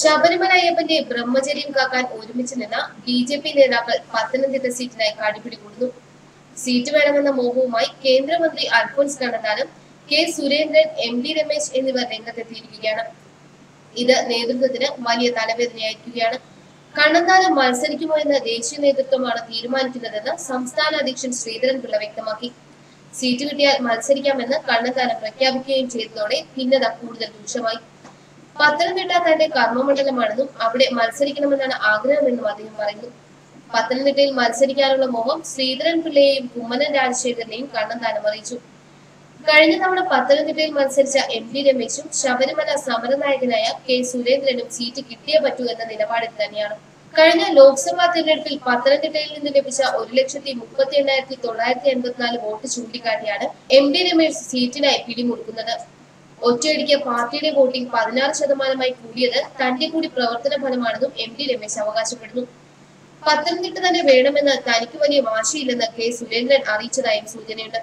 ശബരിമല അയ്യപ്പന്റെ ബ്രഹ്മചര്യം കാക്കാൻ ഒരുമിച്ച് നിന്ന ബി ജെ പി നേതാക്കൾ പത്തനംതിട്ട സീറ്റിനായി കാടിപിടി കൂടുന്നു സീറ്റ് വേണമെന്ന മോഹവുമായി കേന്ദ്രമന്ത്രി Alphons Kannanthanam K Surendran M D Ramesh എന്നിവർ രംഗത്തെത്തിയിരിക്കുകയാണ്. ഇത് നേതൃത്വത്തിന് വലിയ തലവേദനയായിരിക്കുകയാണ്. കണ്ണന്താനം മത്സരിക്കുമോ എന്ന ദേശീയ നേതൃത്വമാണ് തീരുമാനിക്കുന്നതെന്ന് സംസ്ഥാന അധ്യക്ഷൻ ശ്രീധരൻ പിള്ള വ്യക്തമാക്കി. സീറ്റ് കിട്ടിയാൽ മത്സരിക്കാമെന്ന് കണ്ണന്താനം പ്രഖ്യാപിക്കുകയും ചെയ്തതോടെ ഭിന്നത കൂടുതൽ രൂക്ഷമായി. പത്തനംതിട്ട തന്റെ കർമ്മമണ്ഡലമാണെന്നും അവിടെ മത്സരിക്കണമെന്നാണ് ആഗ്രഹമെന്നും അദ്ദേഹം പറയുന്നു. പത്തനംതിട്ടയിൽ മത്സരിക്കാനുള്ള മോഹം ശ്രീധരൻ പിള്ളയെയും കുമ്മനം രാജശേഖരനെയും കണ്ണന്താനം അറിയിച്ചു. കഴിഞ്ഞ തവണ പത്തനംതിട്ടയിൽ മത്സരിച്ച എം ഡി രമേശും ശബരിമല സമരനായകനായ കെ സുരേന്ദ്രനും സീറ്റ് കിട്ടിയേ പറ്റൂ എന്ന നിലപാടിൽ തന്നെയാണ്. കഴിഞ്ഞ ലോക്സഭാ തെരഞ്ഞെടുപ്പിൽ പത്തനംതിട്ടയിൽ നിന്ന് ലഭിച്ച ഒരു ലക്ഷത്തി മുപ്പത്തി എണ്ണായിരത്തി തൊള്ളായിരത്തി എൺപത്തിനാല് വോട്ട് ചൂണ്ടിക്കാട്ടിയാണ് എം ഡി രമേശ് സീറ്റിനായി പിടിമുറുക്കുന്നത്. ഒറ്റയടിക്ക് പാർട്ടിയുടെ വോട്ടിംഗ് പതിനാറ് ശതമാനമായി കൂടിയത് തന്റെ കൂടി പ്രവർത്തന ഫലമാണെന്നും എം ഡി രമേശ് അവകാശപ്പെടുന്നു. പത്തനംതിട്ട തന്നെ വേണമെന്ന് തനിക്ക് വലിയ വാശിയില്ലെന്ന് കെ സുരേന്ദ്രൻ അറിയിച്ചതായും സൂചനയുണ്ട്.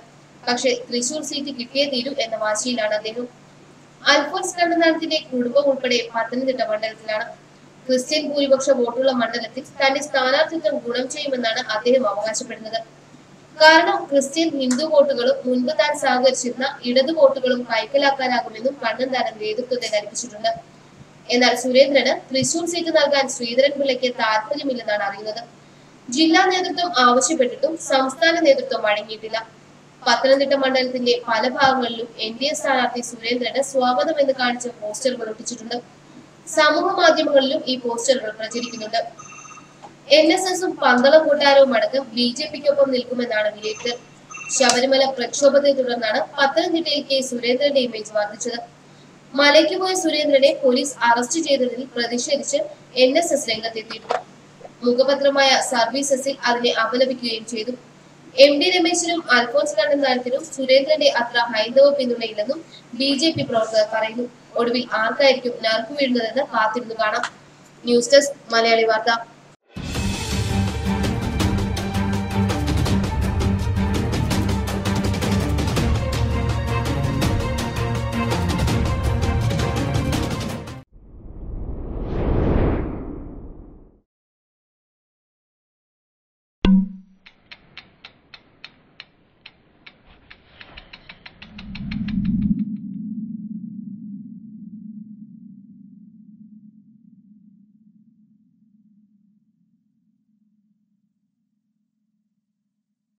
പക്ഷെ തൃശൂർ സീറ്റ് കിട്ടിയേ തീരൂ എന്ന വാശിയിലാണ് അദ്ദേഹം. അൽഫോൻസ് കണ്ണനാഥിന്റെ കുടുംബം ഉൾപ്പെടെ പത്തനംതിട്ട മണ്ഡലത്തിലാണ്. ക്രിസ്ത്യൻ ഭൂരിപക്ഷ വോട്ടുള്ള മണ്ഡലത്തിൽ തന്റെ സ്ഥാനാർത്ഥിത്വം ഗുണം ചെയ്യുമെന്നാണ് അദ്ദേഹം അവകാശപ്പെടുന്നത്. കാരണം ക്രിസ്ത്യൻ ഹിന്ദു വോട്ടുകളും മുൻപ് താൻ സഹകരിച്ചിരുന്ന ഇടത് വോട്ടുകളും കൈക്കലാക്കാനാകുമെന്നും കണ്ണന്താനം നേതൃത്വത്തെ ധരിപ്പിച്ചിട്ടുണ്ട്. എന്നാൽ സുരേന്ദ്രന് തൃശൂർ സീറ്റ് നൽകാൻ ശ്രീധരൻ പിള്ളയ്ക്ക് താല്പര്യമില്ലെന്നാണ് അറിയുന്നത്. ജില്ലാ നേതൃത്വം ആവശ്യപ്പെട്ടിട്ടും സംസ്ഥാന നേതൃത്വം വഴങ്ങിയിട്ടില്ല. പത്തനംതിട്ട മണ്ഡലത്തിന്റെ പല ഭാഗങ്ങളിലും എൻ ഡി എ സ്ഥാനാർത്ഥി സുരേന്ദ്രന് സ്വാഗതം എന്ന് കാണിച്ച പോസ്റ്ററുകൾ ഒട്ടിച്ചിട്ടുണ്ട്. സമൂഹ മാധ്യമങ്ങളിലും ഈ പോസ്റ്ററുകൾ പ്രചരിക്കുന്നുണ്ട്. എൻ എസ് എസും പന്തള കൂട്ടാരവും അടക്കം ബി ജെ പിക്കൊപ്പം നിൽക്കുമെന്നാണ് വിലയിരുത്തൽ. ശബരിമല പ്രക്ഷോഭത്തെ തുടർന്നാണ് പത്തനംതിട്ടയിൽ കെ സുരേന്ദ്രന്റെ ഇമേജ് വർദ്ധിച്ചത്. മലയ്ക്ക് പോയ സുരേന്ദ്രനെ പോലീസ് അറസ്റ്റ് ചെയ്തതിൽ പ്രതിഷേധിച്ച് എൻ എസ് എസ് രംഗത്തെത്തിയിരുന്നു മുഖപത്രമായ സർവീസസിൽ അതിനെ അപലപിക്കുകയും ചെയ്തു. എം ഡി രമേശിനും അൽഫോൻസ് കണ്ണന്താനത്തിനും സുരേന്ദ്രന്റെ അത്ര ഹൈന്ദവ പിന്തുണയില്ലെന്നും ബി ജെ പി പ്രവർത്തകർ പറയുന്നു. ഒടുവിൽ ആർക്കായിരിക്കും നറുക്കു വീഴുന്നതെന്ന് കാത്തിരുന്നു കാണാം. ന്യൂസ് ഡെസ്ക് മലയാളി വാർത്ത.